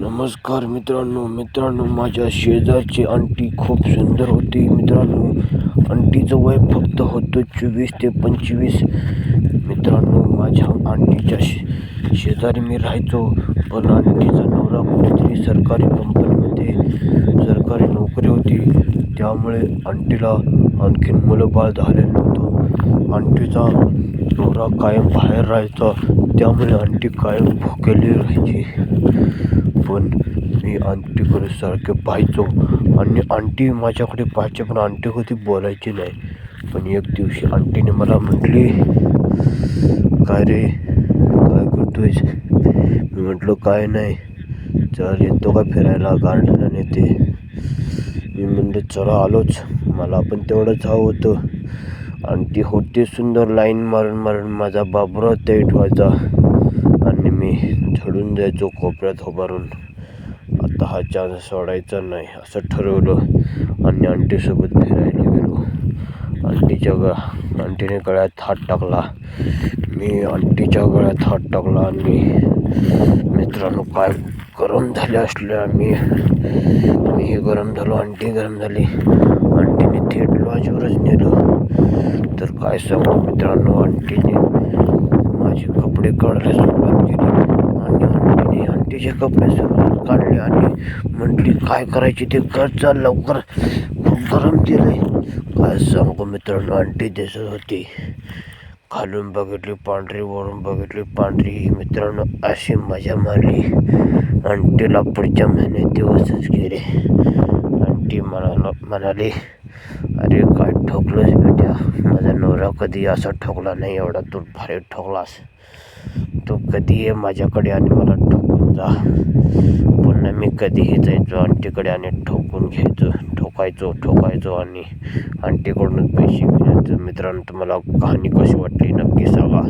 नमस्कार मित्रांनो मित्रांनो माझ्या शेजारची आंटी खूप सुंदर होती. मित्रांनो आंटीचं वय फक्त होतं चोवीस ते पंचवीस. मित्रांनो माझ्या आंटीच्या शे शेजारी मी राहायचो पण आंटीचा नवरा कुठेतरी सरकारी कंपनीमध्ये सरकारी नोकरी होती. त्यामुळे आंटीला आणखीन मुलं बाळ झालेलं नव्हतं. आंटीचा नवरा कायम बाहेर राहायचा. त्यामुळे आंटी कायम भुकेली राहायची. पण मी आंटीकडे सारखे पाहायचो. आणि आंटी माझ्याकडे पाहायचे पण आंटी कधी बोलायची नाही. पण एक दिवशी आंटीने मला म्हटली काय रे काय करतोयस? मी म्हटलं काय नाही. चल येतो का फिरायला? गार्डनला ते मी म्हणलं चला आलोच. मला पण तेवढंच हवं होतं. आणि ती होती सुंदर लाईन मारून मारून माझा बाबरा तेट व्हायचा. झडून जायचो कोपऱ्यात उभारून. आता हा चान्स सोडायचा नाही असं ठरवलं. आणि आंटीसोबत फिरायला गेलो. आंटीच्या ग आंटीने गळ्यात हात टाकला. मी आंटीच्या गळ्यात हात टाकला आणि मित्रांनो काय गरम झाले असले आम्ही. मी गरम झालो आंटी गरम झाली. आंटीने थेट लॉजवरच नेलं. तर काय सांगू मित्रांनो आंटीने माझी कपडे काढायला सुरुवात केली. आणि आंटीने आंटीचे कपडे सुरुवात काढले आणि म्हटली काय करायची ते कर चाल लवकर. खूप गरम दिले काय सांगू मित्रांनो आंटी दिसत होती. खालून बघितली पांढरी वरून बघितली पांढरी. मित्रांनो अशी मजा मारली. आंटीला पुढच्या महिन्यात दिवसच गेले. आंटी म्हणाला म्हणाली अरे काय ठोकलंच भेट माझा नवरा कधी असा ठोकला नाही एवढा तू भारी ठोकलास. तू कधी ये माझ्याकडे आणि मला ठोकून जा. पुन्हा मी कधीही जायचो आंटीकडे आणि ठोकून घ्यायचो. ठोकायचो ठोकायचो आणि आंटीकडूनच पैसे घेण्याचं मित्रांनो तुम्हाला कहाणी कशी वाटली नक्की सांगा.